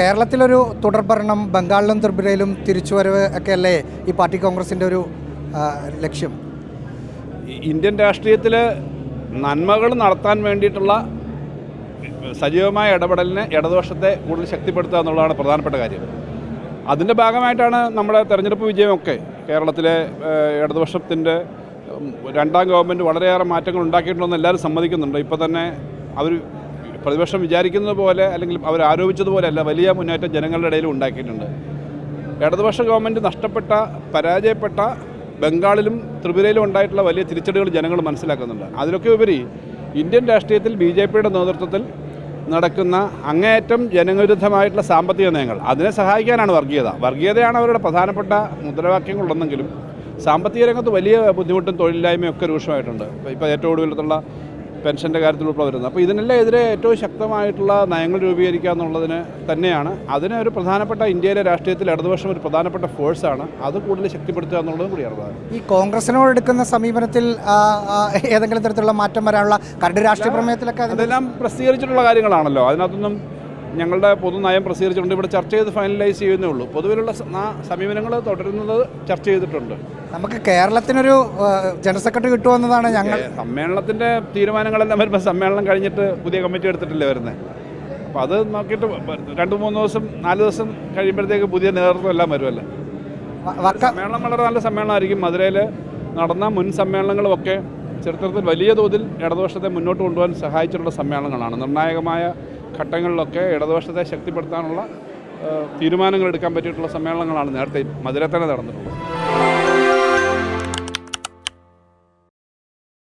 കേരളത്തിലൊരു തുടർഭരണം ബംഗാളിലും ത്രിപുരയിലും തിരിച്ചുവരവ് ഒക്കെ അല്ലേ ഈ പാർട്ടി കോൺഗ്രസിന്റെ ഒരു ലക്ഷ്യം? ഇന്ത്യൻ രാഷ്ട്രീയത്തിൽ നന്മകൾ നടത്താൻ വേണ്ടിയിട്ടുള്ള സജീവമായ ഇടപെടലിനെ ഇടതുപക്ഷത്തെ കൂടുതൽ ശക്തിപ്പെടുത്തുക എന്നുള്ളതാണ് പ്രധാനപ്പെട്ട കാര്യം. അതിന്റെ ഭാഗമായിട്ടാണ് നമ്മുടെ തെരഞ്ഞെടുപ്പ് വിജയമൊക്കെ കേരളത്തിലെ ഇടതുപക്ഷത്തിന്റെ രണ്ടാം ഗവൺമെന്റ് വളരെയേറെ മാറ്റങ്ങൾ ഉണ്ടാക്കിയിട്ടുണ്ടെന്ന് എല്ലാവരും സമ്മതിക്കുന്നുണ്ട്. ഇപ്പോൾ തന്നെ അവർ പ്രതിപക്ഷം വിചാരിക്കുന്നത് പോലെ അല്ലെങ്കിൽ അവർ ആരോപിച്ചതുപോലെ അല്ല വലിയ മുന്നേറ്റം ജനങ്ങളുടെ ഇടയിൽ ഉണ്ടാക്കിയിട്ടുണ്ട്. ഇടതുപക്ഷ ഗവൺമെന്റ് നഷ്ടപ്പെട്ട പരാജയപ്പെട്ട ബംഗാളിലും ത്രിപുരയിലും ഉണ്ടായിട്ടുള്ള വലിയ തിരിച്ചടികൾ ജനങ്ങൾ മനസ്സിലാക്കുന്നുണ്ട്. അതിലൊക്കെ ഉപരി ഇന്ത്യൻ രാഷ്ട്രീയത്തിൽ ബി ജെ പിയുടെ നേതൃത്വത്തിൽ നടക്കുന്ന അങ്ങേയറ്റം ജനവിരുദ്ധമായിട്ടുള്ള സാമ്പത്തിക നയങ്ങൾ അതിനെ സഹായിക്കാനാണ് വർഗീയത. വർഗീയതയാണ് അവരുടെ പ്രധാനപ്പെട്ട മുദ്രാവാക്യങ്ങളുണ്ടെങ്കിലും സാമ്പത്തിക രംഗത്ത് വലിയ ബുദ്ധിമുട്ടും തൊഴിലില്ലായ്മയും ഒക്കെ രൂക്ഷമായിട്ടുണ്ട്. ഇപ്പോൾ ഏറ്റവും ഒടുവിലത്തുള്ള പെൻഷന്റെ കാര്യത്തിൽ ഉൾപ്പെടെ വരുന്നത്. അപ്പോൾ ഇതിനെല്ലാം എതിരെ ഏറ്റവും ശക്തമായിട്ടുള്ള നയങ്ങൾ രൂപീകരിക്കുക എന്നുള്ളതിന് തന്നെയാണ്. അതിന് ഒരു പ്രധാനപ്പെട്ട ഇന്ത്യയിലെ രാഷ്ട്രീയത്തിൽ ഇടതുപക്ഷം ഒരു പ്രധാനപ്പെട്ട ഫോഴ്സാണ് അത് കൂടുതൽ ശക്തിപ്പെടുത്തുക എന്നുള്ളതും കൂടിയാണ് ഈ കോൺഗ്രസിനോട് എടുക്കുന്ന സമീപനത്തിൽ ഏതെങ്കിലും തരത്തിലുള്ള മാറ്റം വരാനുള്ള കരട് രാഷ്ട്രീയ പ്രമേയത്തിലൊക്കെ അതെല്ലാം പ്രസിദ്ധീകരിച്ചിട്ടുള്ള കാര്യങ്ങളാണല്ലോ. അതിനകത്തൊന്നും ഞങ്ങളുടെ പൊതു നയം പ്രസിദ്ധീകരിച്ചിട്ടുണ്ട്. ഇവിടെ ചർച്ച ചെയ്ത് ഫൈനലൈസ് ചെയ്യുന്നേ ഉള്ളൂ. പൊതുവിലുള്ള സമീപനങ്ങൾ തുടരുന്നത് ചർച്ച ചെയ്തിട്ടുണ്ട്. നമുക്ക് കേരളത്തിനൊരു ജനറൽ സെക്രട്ടറി കിട്ടുമെന്നതാണ് ഞങ്ങൾ സമ്മേളനത്തിന്റെ സമ്മേളനത്തിന്റെ തീരുമാനങ്ങളെല്ലാം വരുമ്പോൾ സമ്മേളനം കഴിഞ്ഞിട്ട് പുതിയ കമ്മിറ്റി എടുത്തിട്ടില്ലേ വരുന്നത് അപ്പോൾ അത് നോക്കിയിട്ട് രണ്ട് മൂന്ന് ദിവസം നാല് ദിവസം കഴിയുമ്പോഴത്തേക്ക് പുതിയ നേതൃത്വം എല്ലാം വരുമല്ലോ സമ്മേളനം വളരെ നല്ല സമ്മേളനമായിരിക്കും. മധുരയിൽ നടന്ന മുൻ സമ്മേളനങ്ങളുമൊക്കെ ചരിത്രത്തിൽ വലിയ തോതിൽ ഇടതുപക്ഷത്തെ മുന്നോട്ട് കൊണ്ടുപോകാൻ സഹായിച്ചിട്ടുള്ള സമ്മേളനങ്ങളാണ്. നിർണായകമായ ഘട്ടങ്ങളിലൊക്കെ ഇടതുപക്ഷത്തെ ശക്തിപ്പെടുത്താനുള്ള തീരുമാനങ്ങൾ എടുക്കാൻ പറ്റിയിട്ടുള്ള സമ്മേളനങ്ങളാണ് നേരത്തെ മധുരയിൽ തന്നെ നടന്നിട്ടുള്ളത്.